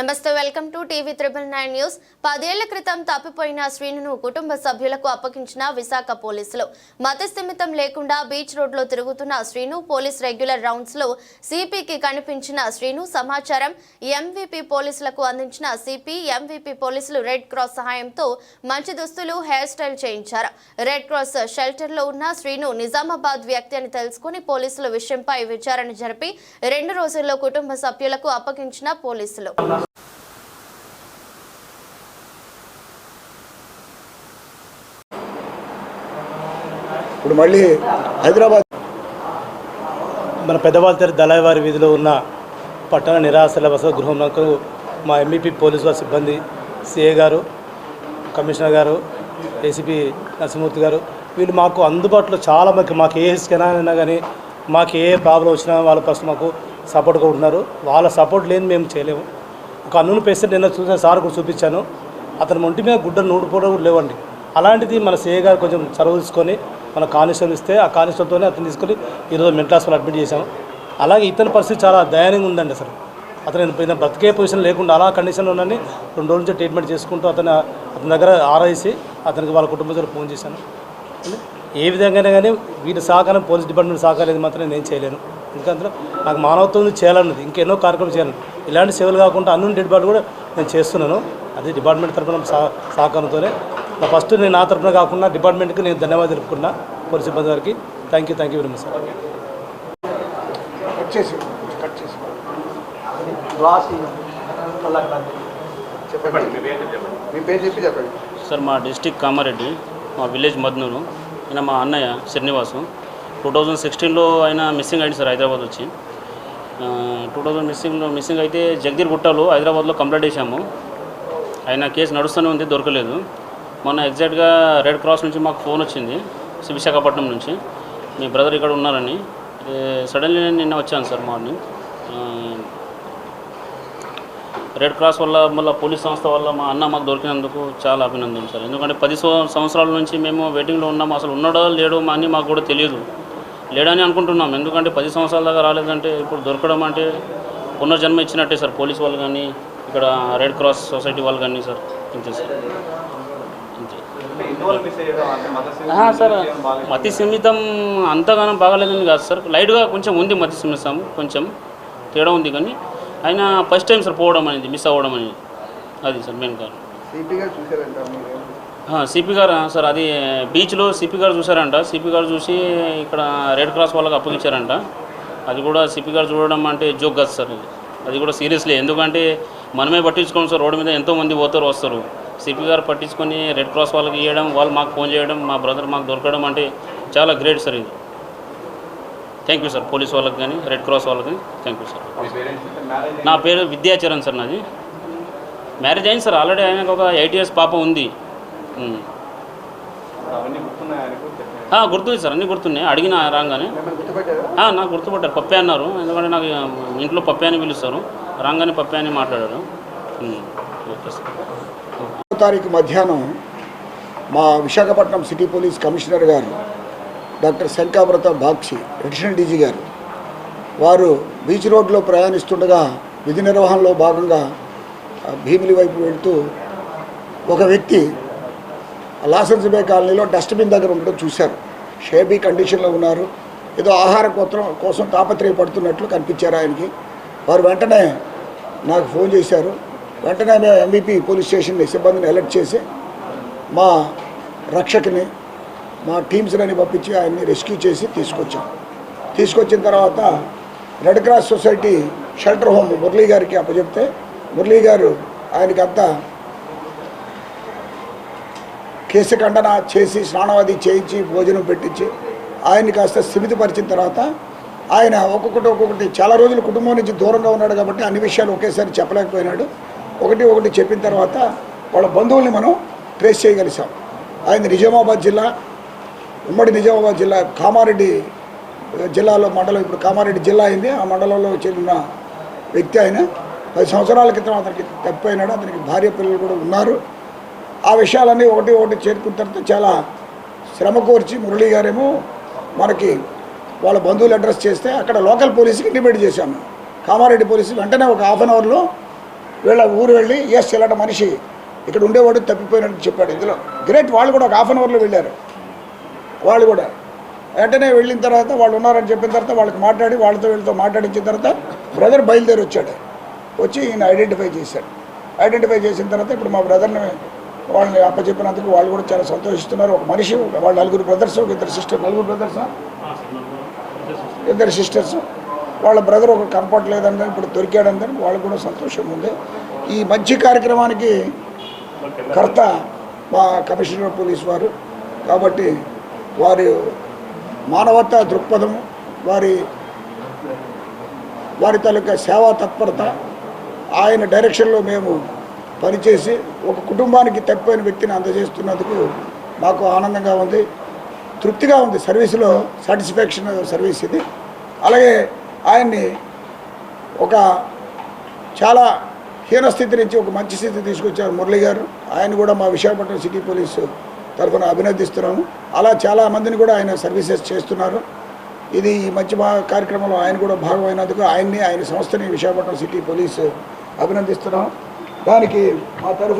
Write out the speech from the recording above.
నమస్తే welcome to TV triple nine news. పదేళ్ళ క్రితం తప్పిపోయిన శ్రీనును కుటుంబ సభ్యులకు అప్పగించిన విశాఖ పోలీసులు. మతస్థిమితం లేకుండా బీచ్ రోడ్లో తిరుగుతున్న శ్రీను పోలీస్ రెగ్యులర్ రౌండ్స్లో సిపికి కనిపించిన శ్రీను సమాచారం ఎంవీపీ పోలీసులకు అందించిన సిపి ఎంవీపీ పోలీసులు రెడ్ క్రాస్ సహాయంతో మంచి దుస్తులు హెయిర్ స్టైల్ చేయించారు. రెడ్ క్రాస్ షెల్టర్లో ఉన్న శ్రీను నిజామాబాద్ వ్యక్తి అని తెలుసుకుని పోలీసులు విషయంపై విచారణ జరిపి రెండు రోజుల్లో కుటుంబ సభ్యులకు అప్పగించిన పోలీసులు. ఇప్పుడు మళ్ళీ హైదరాబాద్ మన పెద్దవాళ్ళ దళాయివారి వీధిలో ఉన్న పట్టణ నిరాశల వసతి గృహంకు మా ఎంఈపీ పోలీసు సిబ్బంది సిఏ గారు కమిషనర్ గారు ఏసీపీ నరసింహమూర్తి గారు వీళ్ళు మాకు అందుబాటులో చాలా మంది మాకు ఏ స్కెనా అయినా కానీ మాకు ఏ ప్రాబ్లం వచ్చినా వాళ్ళ ఫస్ట్ మాకు సపోర్ట్గా ఉంటున్నారు. వాళ్ళ సపోర్ట్ లేని మేము చేయలేము. ఒక అన్నును పేస్తే నిన్న చూసిన సార్ కూడా చూపించాను. అతని ఒంటి మీద గుడ్డ నూడిపోవడం కూడా లేవండి. అలాంటిది మన సిఏ గారు కొంచెం చొరవ తీసుకొని మన కానిస్టేబుల్ ఇస్తే ఆ కానిస్టేబుల్తోనే అతను తీసుకొని ఈరోజు మెంటల్ హాస్పిటల్ అడ్మిట్ చేశాము. అలాగే ఇతని పరిస్థితి చాలా దయనీయంగా ఉందండి అసలు. అతను ఇతను బ్రతికే పొజిషన్ లేకుండా అలా కండిషన్లో ఉన్నాని రెండు రోజుల నుంచి ట్రీట్మెంట్ చేసుకుంటూ అతను అతని దగ్గర ఆరాయిసి అతనికి వాళ్ళ కుటుంబ సభ్యులు ఫోన్ చేశాను. ఏ విధంగానే కానీ వీటి సహకారం పోలీస్ డిపార్ట్మెంట్ సహకారం మాత్రం నేను చేయలేను. ఎందుకంటే నాకు మానవత్వం చేయాలన్నది ఇంకెన్నో కార్యక్రమం చేయాలి. ఇలాంటి సేవలు కాకుండా అన్ని డిపార్ట్మెంట్ కూడా నేను చేస్తున్నాను. అది డిపార్ట్మెంట్ తరఫున సహ- సహకారంతోనే ఫస్ట్ నేను నా తరఫున కాకుండా డిపార్ట్మెంట్కి నేను ధన్యవాదాలు తెలుపుకున్నా పోలీస్ సిబ్బంది గారికి. Thank you thank you very much sir cut చేసి కట్ చేసి. చెప్పండి. మీ పేరు చెప్పి చెప్పండి. సార్ మా డిస్టిక్ కామారెడ్డి మా విలేజ్ మద్నూరు ఆయన మా అన్నయ్య శ్రీనివాసు. టూ థౌజండ్ సిక్స్టీన్లో ఆయన మిస్సింగ్ అయింది సార్ హైదరాబాద్ వచ్చి. టూ థౌజండ్ మిస్సింగ్లో మిస్సింగ్ అయితే జగదీర్ గుట్టలో హైదరాబాద్లో కంప్లైంట్ చేశాము. ఆయన కేసు నడుస్తూనే ఉంది దొరకలేదు. మొన్న ఎగ్జాక్ట్గా రెడ్ క్రాస్ నుంచి మాకు ఫోన్ వచ్చింది విశాఖపట్నం నుంచి. మీ బ్రదర్ ఇక్కడ ఉన్నారని. సడన్లీ నేను నిన్న వచ్చాను సార్ మార్నింగ్. రెడ్ క్రాస్ వల్ల మళ్ళీ పోలీస్ సంస్థ వల్ల మా అన్న మాకు దొరికినందుకు చాలా అభినందనలు సార్. ఎందుకంటే పది సంవత్సరాల నుంచి మేము వెయిటింగ్లో ఉన్నాము అసలు ఉన్నాడో లేడో మా అన్ని మాకు కూడా తెలియదు. లేడని అనుకుంటున్నాం ఎందుకంటే పది సంవత్సరాల దాకా రాలేదంటే ఇప్పుడు దొరకడం అంటే పునర్జన్మ ఇచ్చినట్టే సార్ పోలీస్ వాళ్ళు కానీ ఇక్కడ రెడ్ క్రాస్ సొసైటీ వాళ్ళు కానీ సార్. ఇంతే సార్. సార్ మతి సిమితం అంతగానం బాగాలేదని కాదు సార్. లైట్గా కొంచెం ఉంది మతి సిమితం కొంచెం తేడా ఉంది కానీ ఆయన ఫస్ట్ టైం సార్ పోవడం అనేది మిస్ అవ్వడం అనేది. అది సార్ మెయిన్ కారణం. సిపి గారు చూసారంట మీరు? సిపి గారు ఆ, సార్ అది బీచ్లో సిపి గారు చూసారంట సిపి గారు చూసి ఇక్కడ రెడ్ క్రాస్ వాళ్ళకి అప్పగించారంట. అది కూడా సిపి గారు చూడడం అంటే జోక్ కాదు సార్ అది. కూడా సీరియస్లీ. ఎందుకంటే మనమే పట్టించుకోం సార్. రోడ్డు మీద ఎంతోమంది పోతారు వస్తారు. సిపి గారు పట్టించుకొని రెడ్ క్రాస్ వాళ్ళకి ఇవ్వడం వాళ్ళు మాకు ఫోన్ చేయడం మా బ్రదర్ మాకు దొరకడం అంటే చాలా గ్రేట్ సార్ ఇది. థ్యాంక్ యూ సార్ పోలీస్ వాళ్ళకి కానీ రెడ్ క్రాస్ వాళ్ళకి థ్యాంక్ యూ సార్? నా పేరు విద్యాచరణ్ సార్ నాది. మ్యారేజ్ అయింది సార్. ఆల్రెడీ ఆయనకు ఒక ఎయిట్ ఇయర్స్ పాప ఉంది. గుర్తుంది సార్. అన్నీ గుర్తున్నాయి. అడిగిన రాగానే. నాకు గుర్తుపట్టారు. పప్పే అన్నారు. ఎందుకంటే నాకు ఇంట్లో పప్పే అని పిలుస్తారు. రాగానే పప్పే అని మాట్లాడారు. Okay sir. తారీఖు మధ్యాహ్నం మా విశాఖపట్నం సిటీ పోలీస్ కమిషనర్ గారు doctor Shankhabrata Bagchi additional DG గారు వారు బీచ్ రోడ్లో ప్రయాణిస్తుండగా విధి నిర్వహణలో భాగంగా భీమిలి వైపు వెళ్తూ ఒక వ్యక్తి లాసెన్స్ బే కాలనీలో డస్ట్బిన్ దగ్గర ఉండడం చూశారు. షేబీ కండిషన్లో ఉన్నారు. ఏదో ఆహార కోసం కోసం తాపత్రయపడుతున్నట్లు కనిపించారు ఆయనకి. వారు వెంటనే నాకు ఫోన్ చేశారు. వెంటనే మేము ఎంబీపీ పోలీస్ స్టేషన్ సిబ్బందిని అలర్ట్ చేసి మా రక్షకుని మా టీమ్స్ని పంపించి ఆయన్ని రెస్క్యూ చేసి తీసుకొచ్చాం. తీసుకొచ్చిన తర్వాత red cross society shelter home Murali గారికి అప్పచెప్తే మురళీ గారు ఆయనకి అంతా కేసు ఖండన చేసి స్నానవాది చేయించి భోజనం పెట్టించి ఆయన్ని కాస్త స్థిమితపరిచిన తర్వాత ఆయన ఒక్కొక్కటి ఒక్కొక్కటి చాలా రోజులు కుటుంబం నుంచి దూరంగా ఉన్నాడు కాబట్టి అన్ని విషయాలు ఒకేసారి చెప్పలేకపోయినాడు. ఒకటి ఒకటి చెప్పిన తర్వాత వాళ్ళ బంధువుల్ని మనం ట్రేస్ చేయగలిసాం. ఆయన నిజామాబాద్ జిల్లా ఉమ్మడి నిజామాబాద్ జిల్లా కామారెడ్డి జిల్లాలో మండలం ఇప్పుడు కామారెడ్డి జిల్లా అయింది. ఆ మండలంలో చెందిన వ్యక్తి ఆయన. పది సంవత్సరాల క్రితం అతనికి తప్పిపోయినాడు అతనికి భార్య పిల్లలు కూడా ఉన్నారు. ఆ విషయాలన్నీ ఒకటి ఒకటి చేరుకున్న తర్వాత చాలా శ్రమ కోర్చి మురళీ గారేమో మనకి వాళ్ళ బంధువులు అడ్రస్ చేస్తే అక్కడ లోకల్ పోలీసుకి ఇంటిమేట్ చేశాము కామారెడ్డి పోలీసులు వెంటనే ఒక హాఫ్ అన్ అవర్లో వీళ్ళ ఊరు వెళ్ళి ఎస్ ఇలాంటి మనిషి ఇక్కడ ఉండేవాడు తప్పిపోయినట్టు చెప్పాడు. ఇందులో గ్రేట్ వాళ్ళు కూడా ఒక హాఫ్ అన్ అవర్లో వెళ్ళారు. వాళ్ళు కూడా వెంటనే వెళ్ళిన తర్వాత వాళ్ళు ఉన్నారని చెప్పిన తర్వాత వాళ్ళకి మాట్లాడి వాళ్ళతో వీళ్ళతో మాట్లాడించిన తర్వాత బ్రదర్ బయలుదేరి వచ్చాడు. వచ్చి ఈయన ఐడెంటిఫై చేశాడు. ఐడెంటిఫై చేసిన తర్వాత ఇప్పుడు మా బ్రదర్ని వాళ్ళని అప్పచెప్పినందుకు వాళ్ళు కూడా చాలా సంతోషిస్తున్నారు. ఒక మనిషి వాళ్ళు నలుగురు బ్రదర్స్ ఒక ఇద్దరు సిస్టర్ నలుగురు బ్రదర్స్? ఇద్దరు సిస్టర్స్. వాళ్ళ బ్రదర్ ఒక కనపడలేదని ఇప్పుడు దొరికాడని వాళ్ళకు కూడా సంతోషం ఉంది. ఈ మంచి కార్యక్రమానికి కర్త మా కమిషనర్ పోలీస్ వారు. కాబట్టి వారి మానవతా దృక్పథం వారి వారి తాలూకా సేవా తత్పరత ఆయన డైరెక్షన్లో మేము పనిచేసి ఒక కుటుంబానికి తప్పిపోయిన వ్యక్తిని అందజేస్తున్నందుకు మాకు ఆనందంగా ఉంది. తృప్తిగా ఉంది. సర్వీసులో సాటిస్ఫాక్షన్ సర్వీస్ ఇది. అలాగే ఆయన్ని ఒక చాలా హీనస్థితి నుంచి ఒక మంచి స్థితి తీసుకొచ్చారు మురళి గారు. ఆయన కూడా మా విశాఖపట్నం సిటీ పోలీసు తరఫున అభినందిస్తున్నాము. అలా చాలా మందిని కూడా ఆయన సర్వీసెస్ చేస్తున్నారు. ఇది ఈ మంచి కార్యక్రమంలో ఆయన కూడా భాగమైనందుకు ఆయన్ని ఆయన సంస్థని విశాఖపట్నం సిటీ పోలీసు అభినందిస్తున్నాం దానికి మా తరఫున